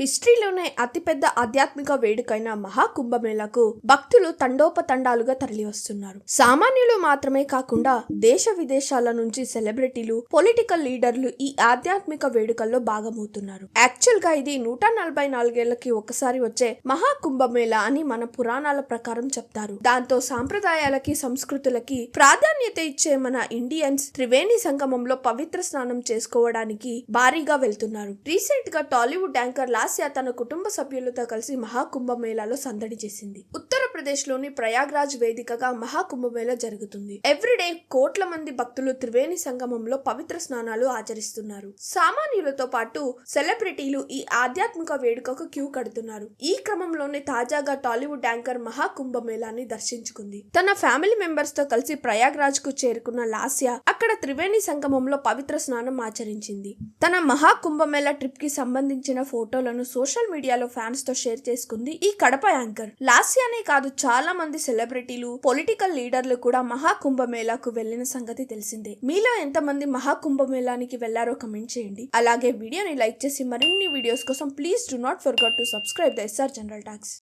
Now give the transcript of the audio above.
హిస్టరీలోనే అతిపెద్ద ఆధ్యాత్మిక వేడుకైన మహాకుంభమేళకు భక్తులు తండోపతండాలుగా తరలివస్తున్నారు. సామాన్యులు మాత్రమే కాకుండా దేశ విదేశాల నుంచి సెలబ్రిటీలు పొలిటికల్ లీడర్లు ఈ ఆధ్యాత్మిక వేడుకల్లో భాగమవుతున్నారు. యాక్చువల్గా ఇది నూట నలభై నాలుగేళ్ళకి ఒకసారి వచ్చే మహాకుంభమేళ అని మన పురాణాల ప్రకారం చెప్తారు. దాంతో సాంప్రదాయాలకి సంస్కృతులకి ప్రాధాన్యత ఇచ్చే మన ఇండియన్స్ త్రివేణి సంగమంలో పవిత్ర స్నానం చేసుకోవడానికి భారీగా వెళ్తున్నారు. రీసెంట్గా టాలీవుడ్ యాంకర్ లాస్యా తన కుటుంబ సభ్యులతో కలిసి మహాకుంభమేళాలో సందడి చేసింది. ఉత్తర లోని ప్రయాగ్రాజ్ వేదికగా మహాకుంభమేళ జరుగుతుంది. ఎవ్రీడే కోట్ల మంది భక్తులు త్రివేణి సంగమంలో పవిత్ర స్నానాలు ఆచరిస్తున్నారు. సామాన్యులతో పాటు సెలబ్రిటీలు ఈ ఆధ్యాత్మిక వేడుకకు క్యూ కడుతున్నారు. ఈ క్రమంలోనే తాజాగా టాలీవుడ్ యాంకర్ మహాకుంభమేళాన్ని దర్శించుకుంది. తన ఫ్యామిలీ మెంబర్స్తో కలిసి ప్రయాగ్రాజ్కు చేరుకున్న లాస్యా అక్కడ త్రివేణి సంగమంలో పవిత్ర స్నానం ఆచరించింది. తన మహాకుంభమేళ ట్రిప్కి సంబంధించిన ఫోటోలను సోషల్ మీడియాలో ఫ్యాన్స్తో షేర్ చేసుకుంది ఈ కడప యాంకర్. లాస్యానే కాదు చాలా మంది సెలబ్రిటీలు పొలిటికల్ లీడర్లు కూడా మహాకుంభమేళాకు వెళ్ళిన సంగతి తెలిసిందే. మీలో ఎంతమంది మహాకుంభమేళానికి వెళ్ళారో కమెంట్ చేయండి. అలాగే వీడియోని లైక్ చేసి మరిన్ని వీడియోస్ కోసం please do not forget to subscribe the SR general talks.